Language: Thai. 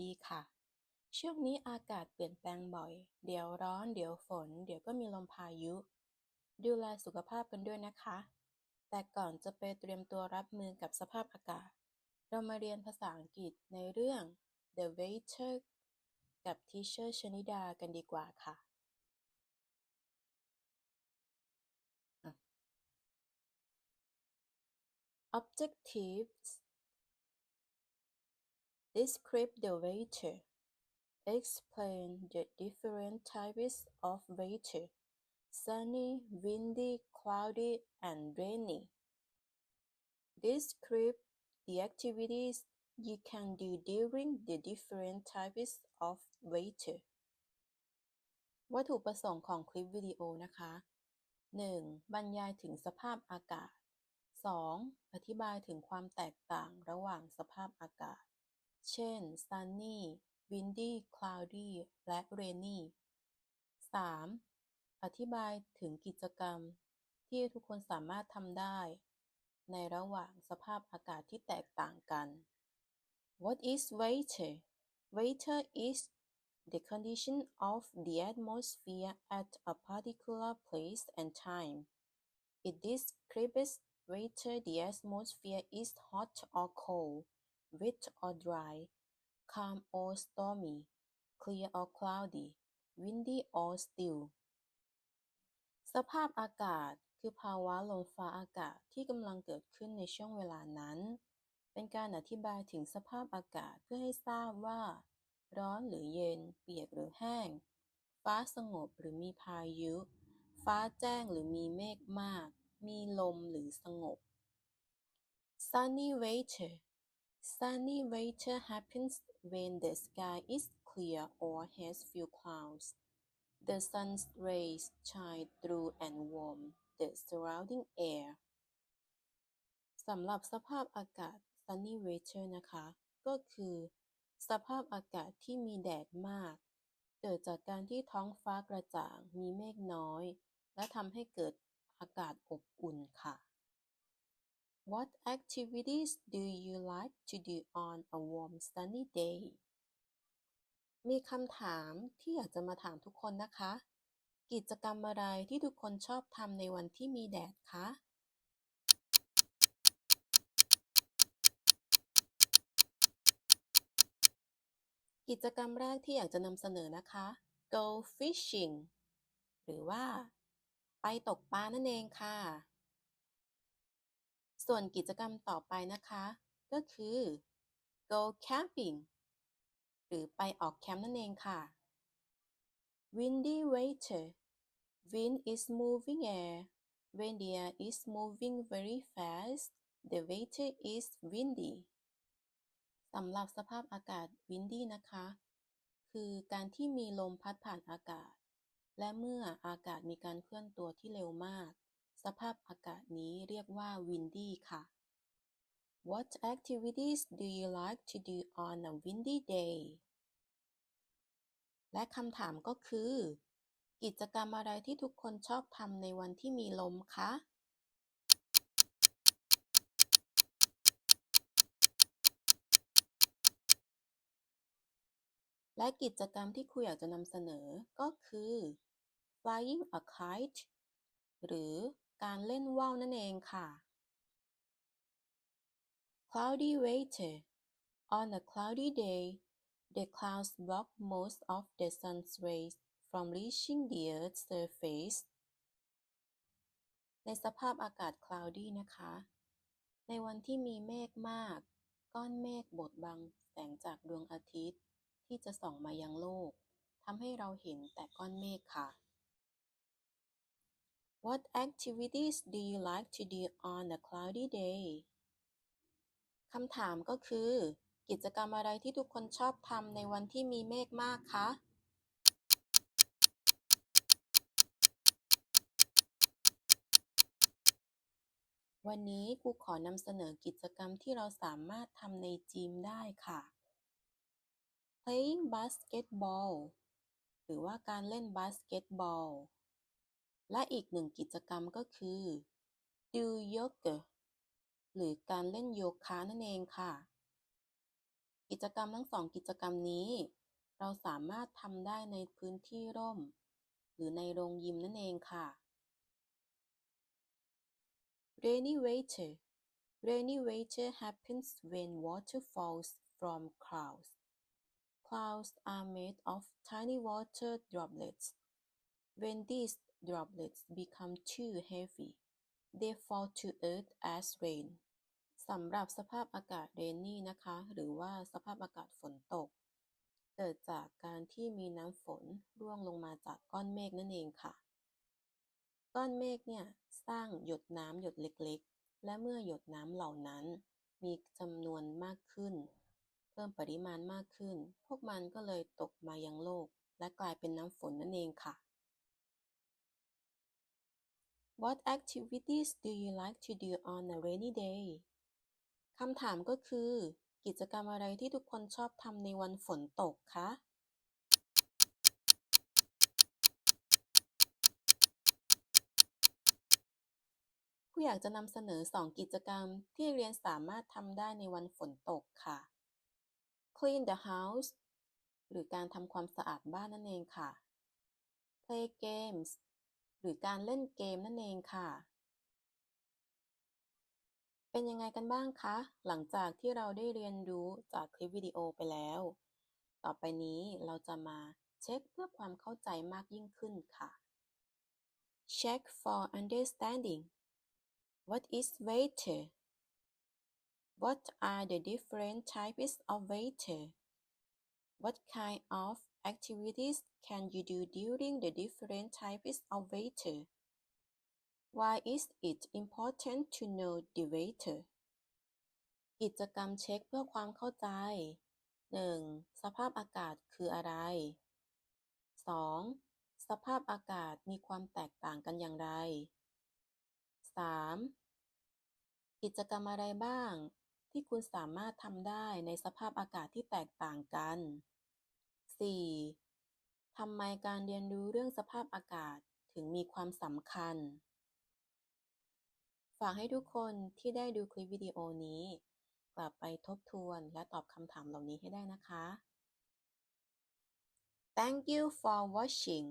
ดีค่ะ ช่วงนี้อากาศเปลี่ยนแปลงบ่อย เดี๋ยวร้อน เดี๋ยวฝน เดี๋ยวก็มีลมพายุ ดูแลสุขภาพกันด้วยนะคะ แต่ก่อนจะไปเตรียมตัวรับมือกับสภาพอากาศ เรามาเรียนภาษาอังกฤษในเรื่อง The Waiter กับ Teacher ชนิดากันดีกว่าค่ะ Objectives Describe the waiter. Explain the different types of waiter. Sunny, windy, cloudy, and rainy. Describe the activities you can do during the different types of waiter. วัตถุประสงค์ของคลิปวิดีโอนะคะ 1. บรรยายถึงสภาพอากาศ 2. อธิบายถึงความแตกต่างระหว่างสภาพอากาศ เช่น sunny windy cloudy และ rainy 3. อธิบายถึงกิจกรรม ที่ทุกคนสามารถทำได้ ในระหว่างสภาพอากาศที่แตกต่างกัน What is weather? Weather is the condition of the atmosphere at a particular place and time. It describes whether the atmosphere is hot or cold, wet or dry, calm or stormy, clear or cloudy, windy or still. สภาพอากาศคือภาวะลมฟ้าอากาศที่กำลังเกิดขึ้นในช่วงเวลานั้น เป็นการอธิบายถึงสภาพอากาศเพื่อให้ทราบว่า ร้อนหรือเย็น เปียกหรือแห้ง ฟ้าสงบหรือมีพายุ ฟ้าแจ้งหรือมีเมฆมาก มีลมหรือสงบ Sunny weather Sunny weather happens when the sky is clear or has few clouds. The sun's rays shine through and warm the surrounding air. สำหรับสภาพอากาศ sunny weather นะคะ ก็คือ สภาพอากาศที่มีแดดมาก เกิดจากการที่ท้องฟ้ากระจ่าง มีเมฆน้อย และทำให้เกิดอากาศอบอุ่นค่ะ What activities do you like to do on a warm sunny day มีคำถามที่อยากจะมาถามทุกคนนะคะ กิจกรรมอะไรที่ทุกคนชอบทำในวันที่มีแดดคะ กิจกรรมแรกที่อยากจะนำเสนอนะคะ go fishing หรือว่า ไปตกปลานั่นเองค่ะ ส่วนกิจกรรมต่อไปนะคะ ก็คือ go camping หรือไปออกแคมป์นั่นเองค่ะ windy weather wind is moving air when the air is moving very fast the weather is windy สำหรับสภาพอากาศ windy นะคะ คือการที่มีลมพัดผ่านอากาศ และเมื่ออากาศมีการเคลื่อนตัวที่เร็วมาก สภาพอากาศนี้เรียกว่า windy ค่ะ What activities do you like to do on a windy day และคำถามก็คือ กิจกรรมอะไรที่ทุกคนชอบทำในวันที่มีลมคะและกิจกรรมที่ครูอยากจะนำเสนอก็คือ flying a kite หรือ การเล่นว่าวนั่นเองค่ะ cloudy weather on a cloudy day the clouds block most of the sun's rays from reaching the earth's surface ในสภาพอากาศ cloudy นะคะ ในวันที่มีเมฆมาก ก้อนเมฆบดบังแสงจากดวงอาทิตย์ที่จะส่องมายังโลกทำให้เราเห็นแต่ก้อนเมฆค่ะ What activities do you like to do on a cloudy day คำถามก็คือ กิจกรรมอะไรที่ทุกคนชอบทำในวันที่มีเมฆมากคะ วันนี้ครูขอนำเสนอกิจกรรมที่เราสามารถทำในจีมได้ค่ะ playing basketball หรือว่าการเล่นบาสเกตบอล และอีกหนึ่งกิจกรรมก็คือ do yoga หรือการเล่นโยคะนั่นเองค่ะ กิจกรรมทั้งสองกิจกรรมนี้ เราสามารถทำได้ในพื้นที่ร่ม หรือในโรงยิมนั่นเองค่ะ Rainy weather Rainy weather happens when water falls from clouds. Clouds are made of tiny water droplets. When these droplets become too heavy, they fall to earth as rain. สำหรับสภาพอากาศเรนนี่นะคะ หรือว่าสภาพอากาศฝนตก เกิดจากการที่มีน้ำฝนร่วงลงมาจากก้อนเมฆนั่นเองค่ะ ก้อนเมฆเนี่ย สร้างหยดน้ำหยดเล็กๆ และเมื่อหยดน้ำเหล่านั้น มีจำนวนมากขึ้น เพิ่มปริมาณมากขึ้น พวกมันก็เลยตกมายังโลก และกลายเป็นน้ำฝนนั่นเองค่ะ What activities do you like to do on a rainy day คำถามก็คือ กิจกรรมอะไรที่ทุกคนชอบทำในวันฝนตกคะ ผู้อยากจะนำเสนอ 2 กิจกรรมที่เรียนสามารถทำได้ในวันฝนตกค่ะ clean the house หรือการทำความสะอาดบ้านนั่นเองค่ะ play games หรือการเล่นเกมนั่นเองค่ะ เป็นยังไงกันบ้างคะ หลังจากที่เราได้เรียนรู้จากคลิปวิดีโอไปแล้ว ต่อไปนี้เราจะมาเช็คเพื่อความเข้าใจมากยิ่งขึ้นค่ะ check for understanding what is waiter what are the different types of waiter what kind of activities can you do during the different types of waiter Why is it important to know the waiter กิจกรรมเช็คเพื่อความเข้าใจ 1. สภาพอากาศคืออะไร 2. สภาพอากาศมีความแตกต่างกันอย่างไร 3. กิจกรรมอะไรบ้าง ที่คุณสามารถทำได้ในสภาพอากาศที่แตกต่างกัน 4. ทำไมการเรียนรู้เรื่องสภาพอากาศถึงมีความสำคัญ ฝากให้ทุกคนที่ได้ดูคลิปวิดีโอนี้ กลับไปทบทวนและตอบคำถามเหล่านี้ให้ได้นะคะ Thank you for watching